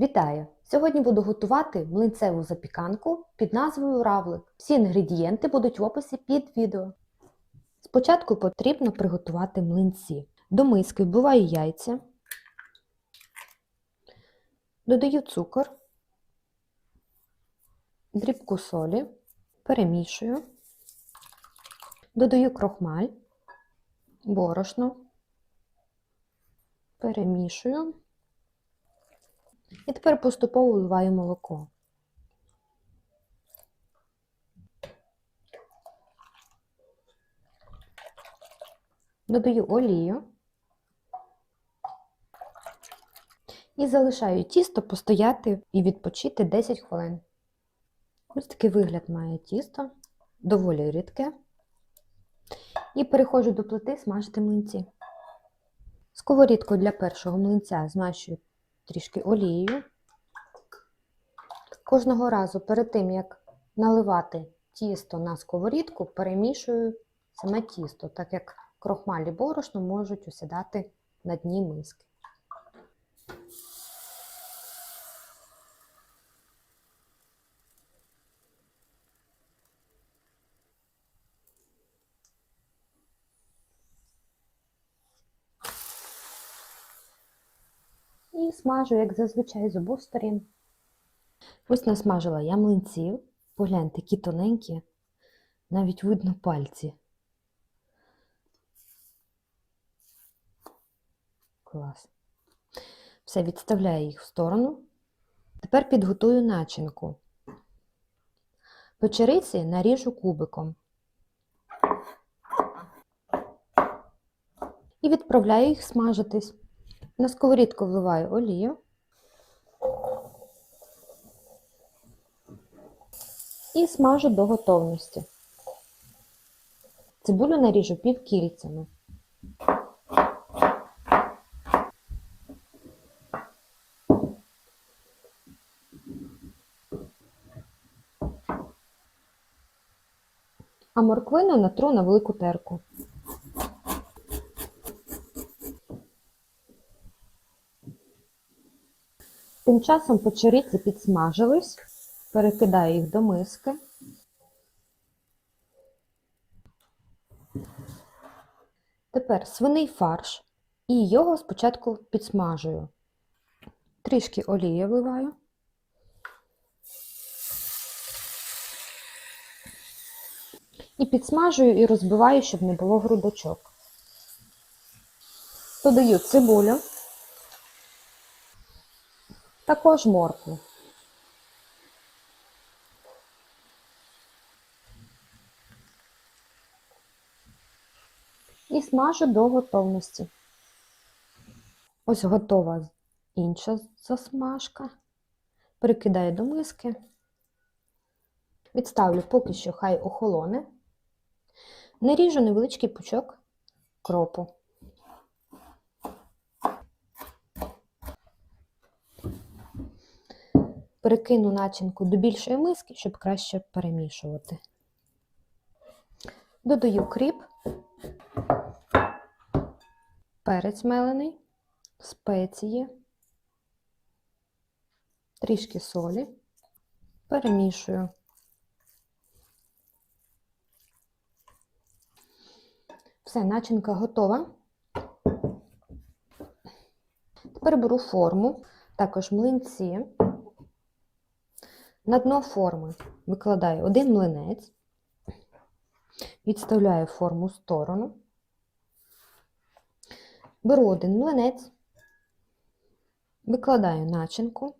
Вітаю! Сьогодні буду готувати млинцеву запіканку під назвою равлик. Всі інгредієнти будуть в описі під відео. Спочатку потрібно приготувати млинці. До миски вбиваю яйця, додаю цукор, дрібку солі, перемішую, додаю крохмаль, борошно, перемішую. І тепер поступово вливаю молоко. Додаю олію і залишаю тісто постояти і відпочити 10 хвилин. Ось такий вигляд має тісто, доволі рідке. І переходжу до плити смажити млинці. Сковорідку для першого млинця змащую трішки олією. Кожного разу перед тим, як наливати тісто на сковорідку, перемішую саме тісто, так як крохмалі борошно можуть осідати на дні миски. І смажу, як зазвичай, з обох сторін. Ось насмажила я млинців. Погляньте, які тоненькі, навіть видно пальці. Клас. Все, відставляю їх в сторону. Тепер підготую начинку. Печериці наріжу кубиком. І відправляю їх смажитись. На сковорідку вливаю олію. І смажу до готовності. Цибулю наріжу півкільцями. А морквину натру на велику терку. Тим часом печериці підсмажились, перекидаю їх до миски. Тепер свиний фарш і його спочатку підсмажую. Трішки олії вливаю. І підсмажую і розбиваю, щоб не було грудочок. Додаю цибулю. Також моркву. І смажу до готовності. Ось готова інша засмажка. Перекидаю до миски. Відставлю поки що хай охолоне. Наріжу невеличкий пучок кропу. Перекину начинку до більшої миски, щоб краще перемішувати. Додаю кріп, перець мелений, спеції, трішки солі, перемішую. Все, начинка готова. Тепер беру форму, також млинці. На дно форми викладаю один млинець, відставляю форму в сторону, беру один млинець, викладаю начинку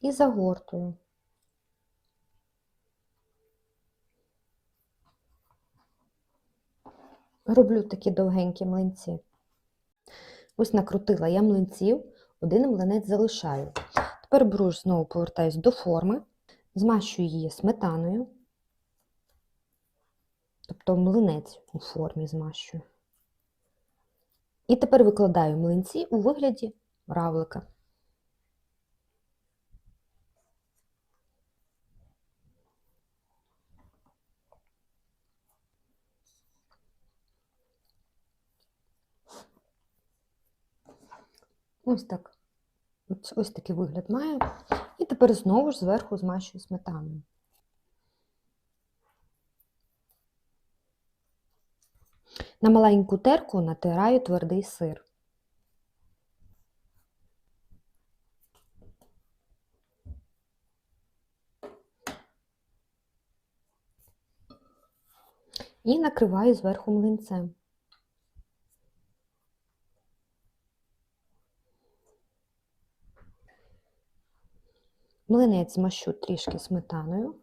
і загортую. Роблю такі довгенькі млинці. Ось накрутила я млинців, один млинець залишаю. Тепер беру знову повертаюсь до форми, змащую її сметаною, тобто млинець у формі змащую. І тепер викладаю млинці у вигляді равлика. Ось так Ось, ось такий вигляд має. І тепер знову ж зверху змащую сметаною. На маленьку терку натираю твердий сир. І накриваю зверху млинцем. Млинець змащу трішки сметаною.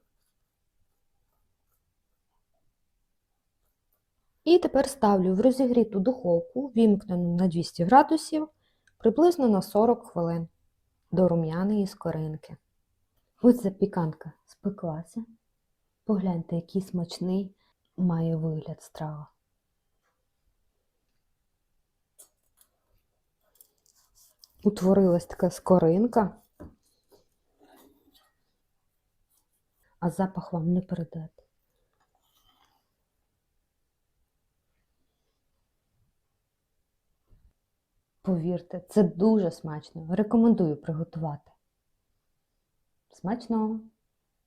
І тепер ставлю в розігріту духовку, вімкнену на 200 градусів, приблизно на 40 хвилин до рум'яної скоринки. Ось запіканка спеклася. Погляньте, який смачний має вигляд страва. Утворилась така скоринка, а запах вам не передати. Повірте, це дуже смачно. Рекомендую приготувати. Смачного!